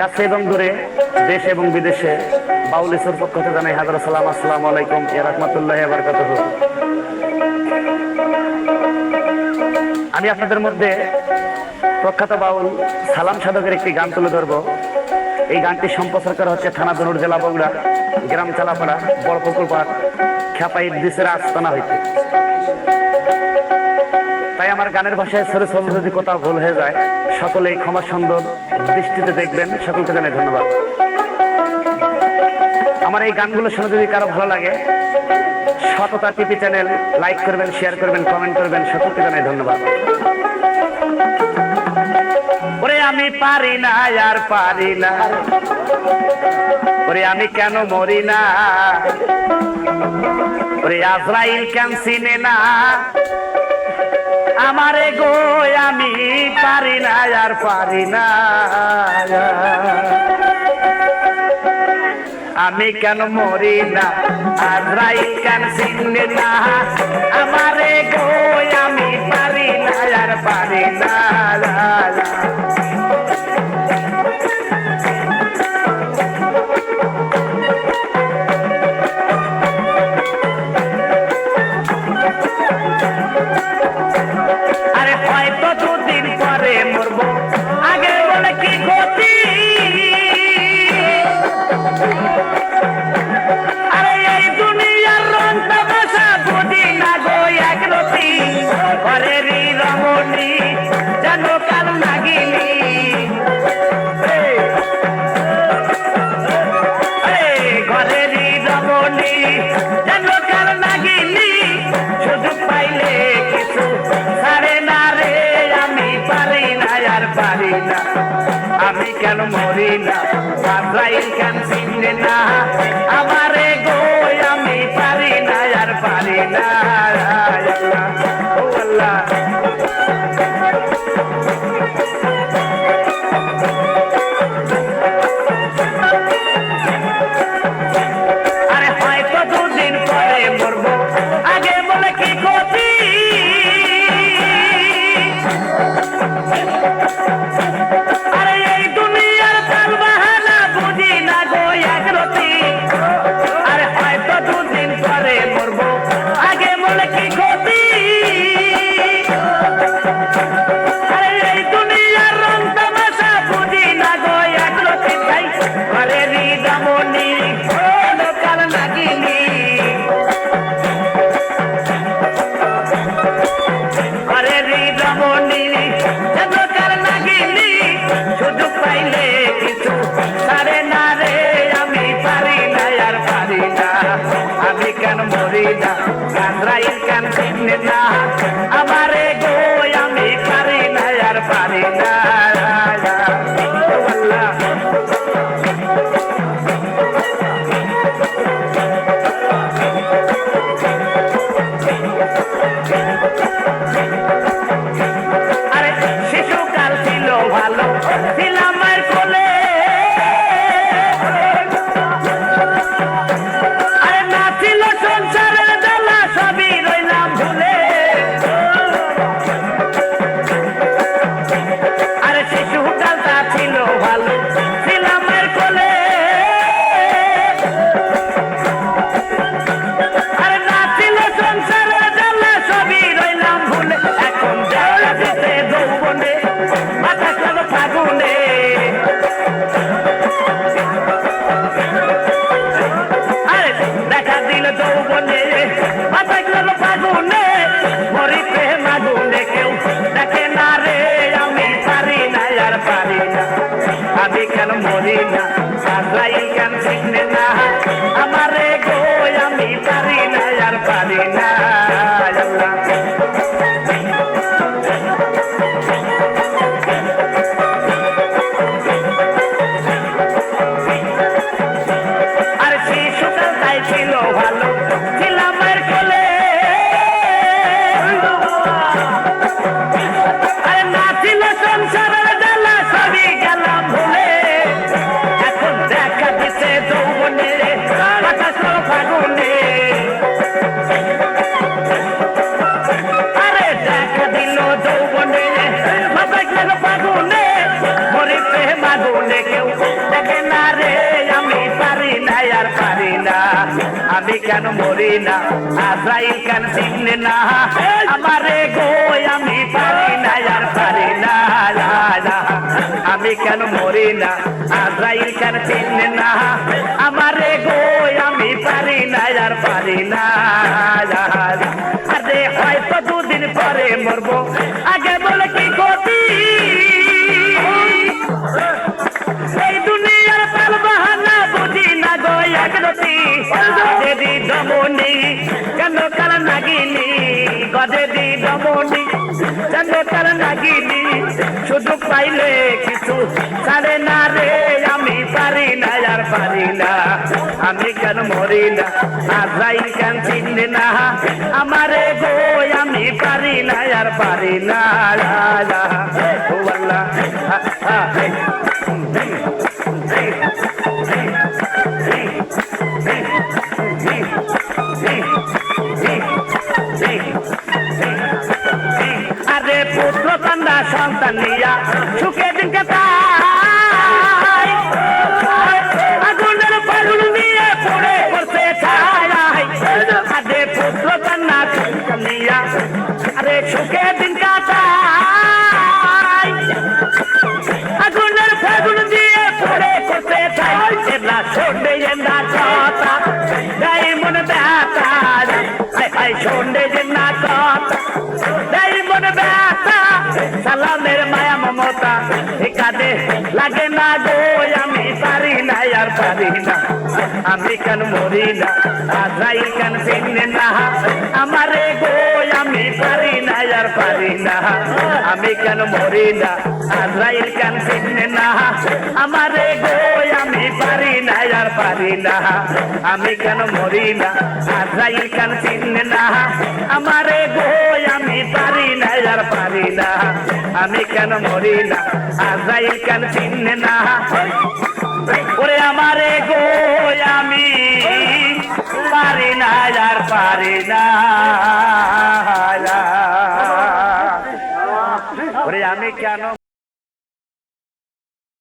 কাছে এবং দূরে দেশ এবং বিদেশে বাউল ইসুর পক্ষ থেকে জানাই, হাজার সালাম, আসসালামু আলাইকুম। ইয়া রাহমাতুল্লাহি বারাকাতুহু। আমি আপনাদের মধ্যে প্রখ্যাত বাউল সালাম সাধকের একটি গান তুলে ধরবো। এই গানটি সম্প্রচার করা হচ্ছে থানা ধনুর জেলা বগুড়া, গ্রাম চালাপাড়া বড়পুকুর পাড় খ্যাপাই দিসের আস্তানা হইতে। আমার গানের ভাষায় সরে সরে যদি কোথাও ভুল হয়ে যায়, সকলেই ক্ষমা সুন্দর দৃষ্টিতে দেখবেন। সকলকে জানাই ধন্যবাদ। আমার এই গানগুলো শুনে যদি কারও ভালো লাগে, সততা টিভি চ্যানেল, লাইক করবেন, শেয়ার করবেন, কমেন্ট করবেন, সকলকে জানাই ধন্যবাদ। ওরে আমি পারি না আর পারি না, ওরে আমি কেন মরি না? ওরে আজরাইল কেন চিনে না? আমারে গো, আমি পারি না, আর পারি না। আমি কেন মরি না? আজরাইল কেন চিনে না? আমি কেন মরি না? আজরাইল কেন চিনে না? আমারে olhar আমি কেন মরি না? আজরাইল কেন চিনে না? আমারে গো, আমি পারি না, আর পারি না। আমি কেন মরি না? আজরাইল কেন চিনে না? আমারে গো, আমি পারি না, আর পারি না। আরে হয়তো দুদিন পরে মরবো। পাইলে কিছু ছাড়ে না রে, আমি পারি না, আর পারি না। আমি কেন মরি না? আজরাই কেন চিনি না? আমারে গো, আমি পারি না, আর পারি না। কন্যা সন্তান নিয়া সুখে দিনকে তাই আগুনের বালুন নিয়ে পড়ে করতে চাই আরে পুত্র কন্যা সন্তান আরে সুখে দিন কাটাই আগুনের ফাগুন দিয়ে পড়ে করতে চাই এলা ছোটে এলা কথা যাই মন হাই হাই ছোটে আমি কেন মরি না আজাই কেন চিনে না? আমারে গো, আমি পারি না আর পারি না। আমি কেন মরি না আজরাইল কেন চিনে না? আমারে গো, আমি পারি না আর পারি না। আমি কেন মরি না আজরাইল কেন চিনে না? আমারে গো, আমি পারি না আর পারি না। আমি কেন মরি না আজরাইল কেন পারি না আর পারে না। আমি কেন